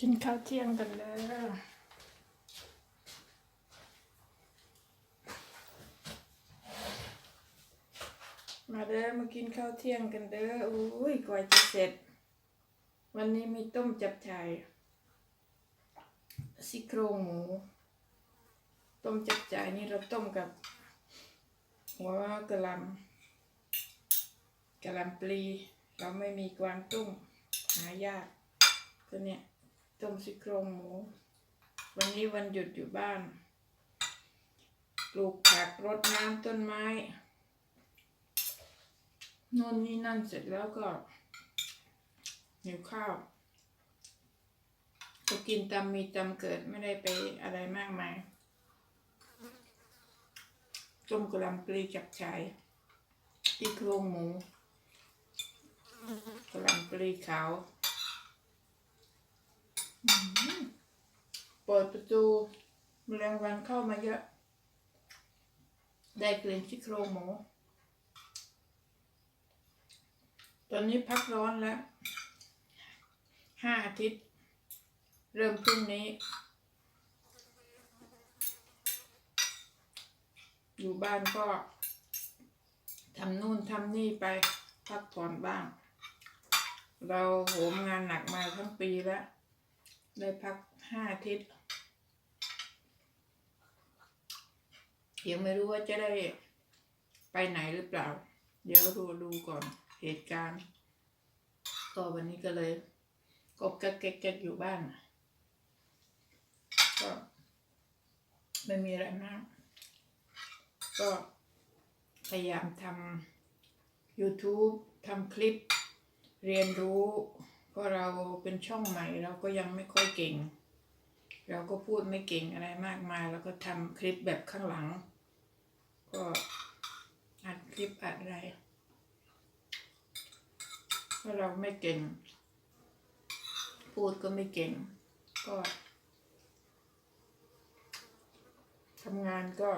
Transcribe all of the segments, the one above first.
กินข้าวเที่ยงกันแล้วมาเด้อมากินข้าวเที่ยงกันเด้ออุ้ยกว่าจะเสร็จ วันนี้มีต้มจับฉ่ายซี่โครงหมู ต้มจับฉ่ายนี่เราต้มกับ หัวกระลำกระลำปลี เราไม่มีกวางตุ้งหายากก็เนี่ย ต้มซี่โครงหมู วันนี้วันหยุดอยู่บ้าน ปลูกผักรดน้ำต้นไม้โน่นนี่นั่นเสร็จแล้วก็หิวข้าวก็กินตามมีตามเกิดไม่ได้ไปอะไรมากมายต้มกระลำปลีจับฉายที่โครงหมูกระลำปลีขาว เปิดประตูแมลงวันเข้ามาเยอะ ได้กลิ่นซี่โครงหมู ตอนนี้พักร้อนแล้วห้าอาทิตย์ เริ่มพรุ่งนี้ อยู่บ้านก็ทำนู่นทำนี่ไปพักผ่อนบ้าง เราโหมงานหนักมาทั้งปีแล้ว ได้พักห้าอาทิตย์ยังไม่รู้ว่าจะได้ไปไหนหรือเปล่า เดี๋ยวดูดูก่อนเหตุการณ์ก็วันนี้ก็เลยกบกักเก๊กๆอยู่บ้านก็ไม่มีอะไรมาก ก็พยายามทำ YouTube ทำคลิปเรียนรู้ ราะเราเป็นช่องใหม่เราก็ยังไม่ค่อยเก่ง เราก็พูดไม่เก่งอะไรมากมาย แล้วก็ทำคลิปแบบข้างหลัง ก็อัดคลิปอัดอะไรเพราะเราไม่เก่ง พูดก็ไม่เก่ง ก็ทำงานก็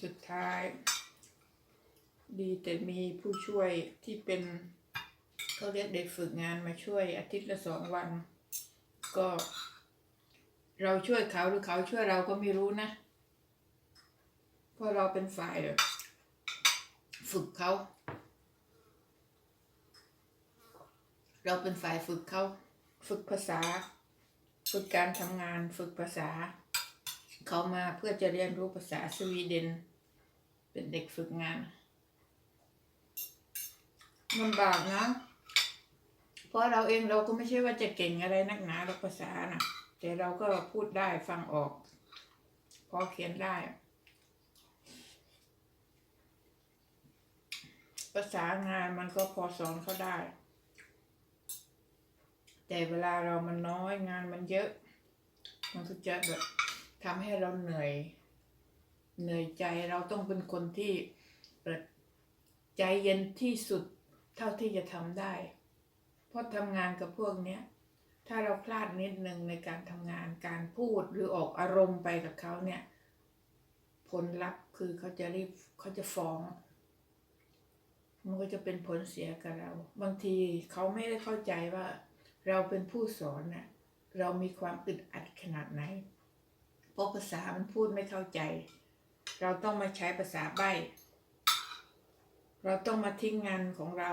สุดท้าย ดีแต่มีผู้ช่วยที่เป็น เขาเรียกเด็กฝึกงานมาช่วยอาทิตย์ละสองวัน ก็ เราช่วยเขาหรือเขาช่วยเราก็ไม่รู้นะเพราะเราเป็นฝ่ายฝึกเขาเราเป็นฝ่ายฝึกเขาฝึกภาษา ฝึกการทำงานฝึกภาษา เขามาเพื่อจะเรียนรู้ภาษาสวีเดน เป็นเด็กฝึกงานลำบากนะ เพราะเราเองเราก็ไม่ใช่ว่าจะเก่งอะไรนักหนาหรอกภาษานะแต่เราก็พูดได้ฟังออก พอเขียนได้ ภาษางานมันก็พอสอนเขาได้ แต่เวลาเรามันน้อยงานมันเยอะ มันก็จะแบบทำให้เราเหนื่อย เหนื่อยใจเราต้องเป็นคนที่แบบใจเย็นที่สุดเท่าที่จะทำได้ ราะทำงานกับพวกเนี้ย ถ้าเราพลาดนิดนึงในการทำงานการพูดหรือออกอารมณ์ไปกับเขาเนี่ย ผลลัพธ์คือเขาจะรีบเขาจะฟ้อง มันก็จะเป็นผลเสียกับเรา บางทีเขาไม่ได้เข้าใจว่า เราเป็นผู้สอนน่ะเรามีความอึดอัดขนาดไหน เพราะภาษามันพูดไม่เข้าใจ เราต้องมาใช้ภาษาใบ้ เราต้องมาทิ้งงานของเรา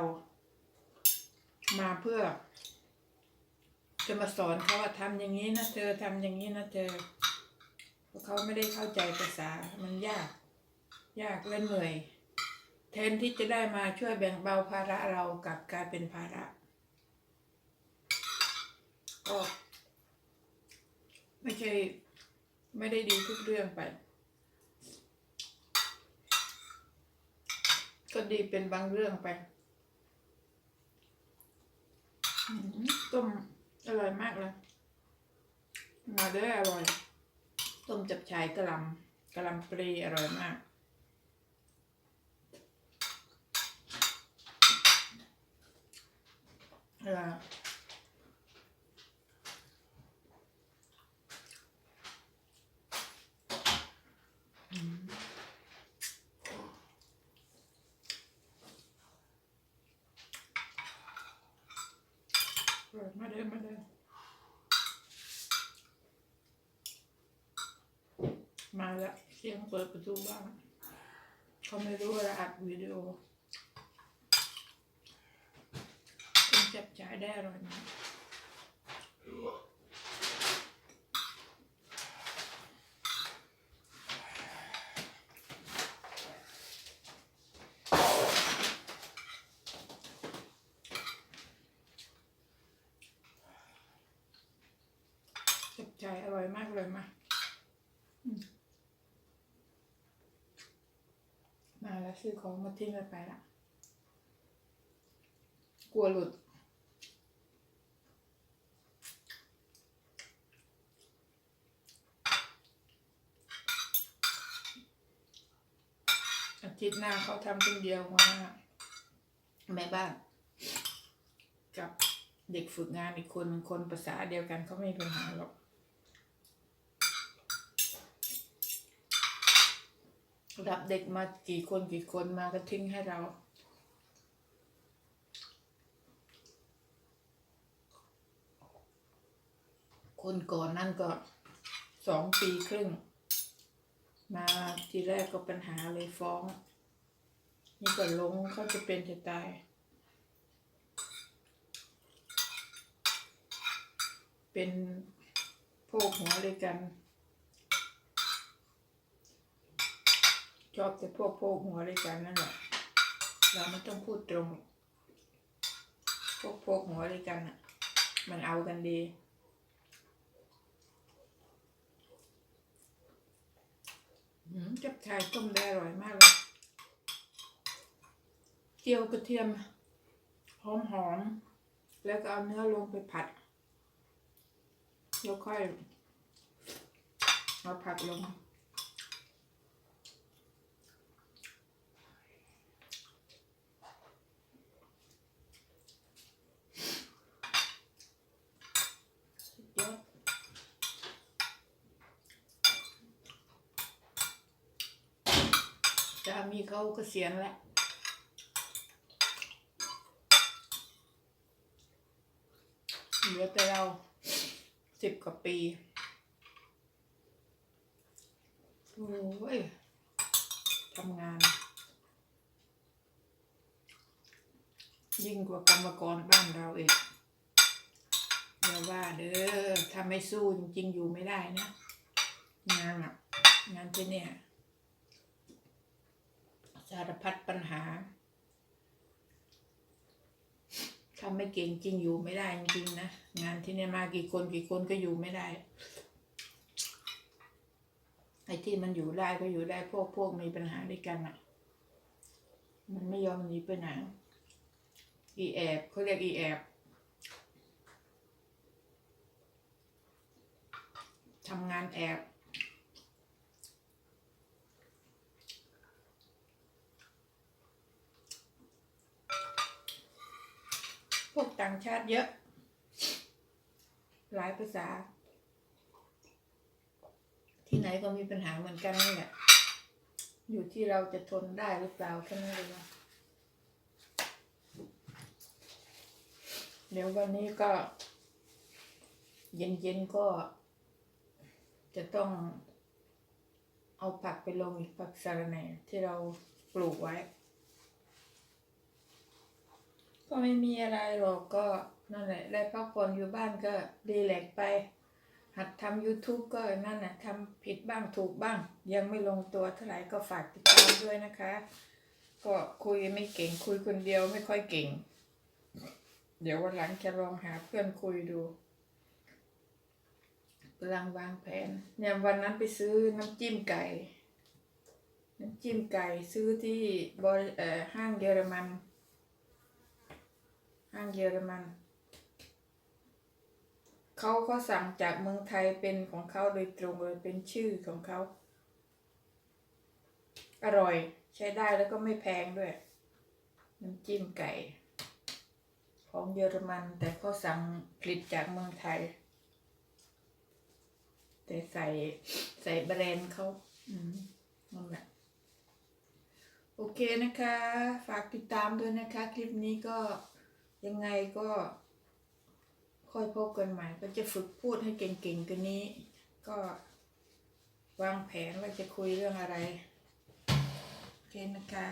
มาเพื่อ จะมาสอนเขาว่าทำอย่างนี้นะเธอทำอย่างนี้นะเธอเพราะเขาไม่ได้เข้าใจภาษามันยาก ยากและเหนื่อย แทนที่จะได้มาช่วยแบ่งเบาภาระเรากลับกลายเป็นภาระก็ไม่ใช่ไม่ได้ดีทุกเรื่องไป ก็ดีเป็นบางเรื่องไป ต้มอร่อยมากเลยมาเด้ออร่อย ต้มจับชายกระลำกระลำปลีอร่อยมากเอออื ดินมาเดิมาละเสียงเปิดประตูบ้านเขาไม่รู้ว่าอัดวิดีโอคนจับจ่ายได้อร่อยไหม จับใจายอร่อยมากเลยมาอืมมาแล้วซื้อของมาทิ้งแล้วไปละกลัวหลุด อาทิตย์หน้าเขาทำคนเดียวหัวหน้าแม่บ้านกับเด็กฝึกงานอีกคนคนภาษาเดียวกันเขาไม่มีปัญหาหรอก รับเด็กมากี่คนกี่คนมาก็ทิ้งให้เรา คนก่อนนั่นก็สองปีครึ่ง มาทีแรกก็ปัญหาเลยฟ้อง นี่ก็ลงเขาจะเป็นจะตายเป็นพวกหัวเลยกัน อบแต่พวกพวกหัวเลยกันนั่นแหละ เราไม่ต้องพูดตรง พวกพวกหัวเลยกันอะ มันเอากันดีหืมจับชายต้มได้อร่อยมากเลยเจียวกระเทียมหอมหอมๆแล้วก็เอาเนื้อลงไปผัด แล้วค่อยเอาผักลง สุดยอดสา มีเขาเกษียณแล้วเหลือแต่เราสิบกว่าปีโอ้ยทำงาน ยิ่งกว่ากรรมกรบ้านเราเองอย่าว่าเด้อถ้าไม่สู้จริงๆอยู่ไม่ได้นะ งานอะงานที่เนี่ยารพัดปัญหาถ้าไม่เก่งจริงอยู่ไม่ได้จริงนะ งานที่เนี่ยมากี่คนกี่คนก็อยู่ไม่ได้ ไอ้ที่มันอยู่ได้ก็อยู่ได้พวกพวกมีปัญหาด้วยกันอะ มันไม่ยอมหนีไปไหนอีแอบเขาเรียกอีแอบทำงานแอบ พวกต่างชาติเยอะ หลายภาษา ที่ไหนก็มีปัญหาเหมือนกันนี่แหละ อยู่ที่เราจะทนได้หรือเปล่าแค่นั้นเองเดี๋ยววันนี้ก็ เย็นๆก็ จะต้องเอาผักไปลงอีกผักสะระแหน่ที่เราปลูกไว้ ก็ไม่มีอะไรหรอกก็นั่นแหละได้พักผ่อนอยู่บ้านก็รีแลกไป หัดทำ YouTube ก็นั่นน่ะทำผิดบ้างถูกบ้าง ยังไม่ลงตัวเท่าไหร่ก็ฝากติดตามด้วยนะคะ ก็คุยไม่เก่งคุยคนเดียวไม่ค่อยเก่ง เดี๋ยววันหลังจะลองหาเพื่อนคุยดูกำลังวางแผนเนี่ยวันนั้นไปซื้อน้ำจิ้มไก่ น้ำจิ้มไก่ซื้อที่บริเออห้างเยอรมัน ห้างเยอรมัน เขาก็สั่งจากเมืองไทยเป็นของเขาโดยตรงเลยเป็นชื่อของเขา อร่อยใช้ได้แล้วก็ไม่แพงด้วย น้ำจิ้มไก่ ของเยอรมันแต่เขาสั่งผลิตจากเมืองไทย แต่ใส่ใส่แบรนด์เขาอืมนั่นแหละโอเคนะคะ ฝากติดตามด้วยนะคะ คลิปนี้ก็ ยังไงก็ค่อยพบกันใหม่ ก็จะฝึกพูดให้เก่งๆกันนี้ ก็วางแผนว่าจะคุยเรื่องอะไร โอเคนะคะ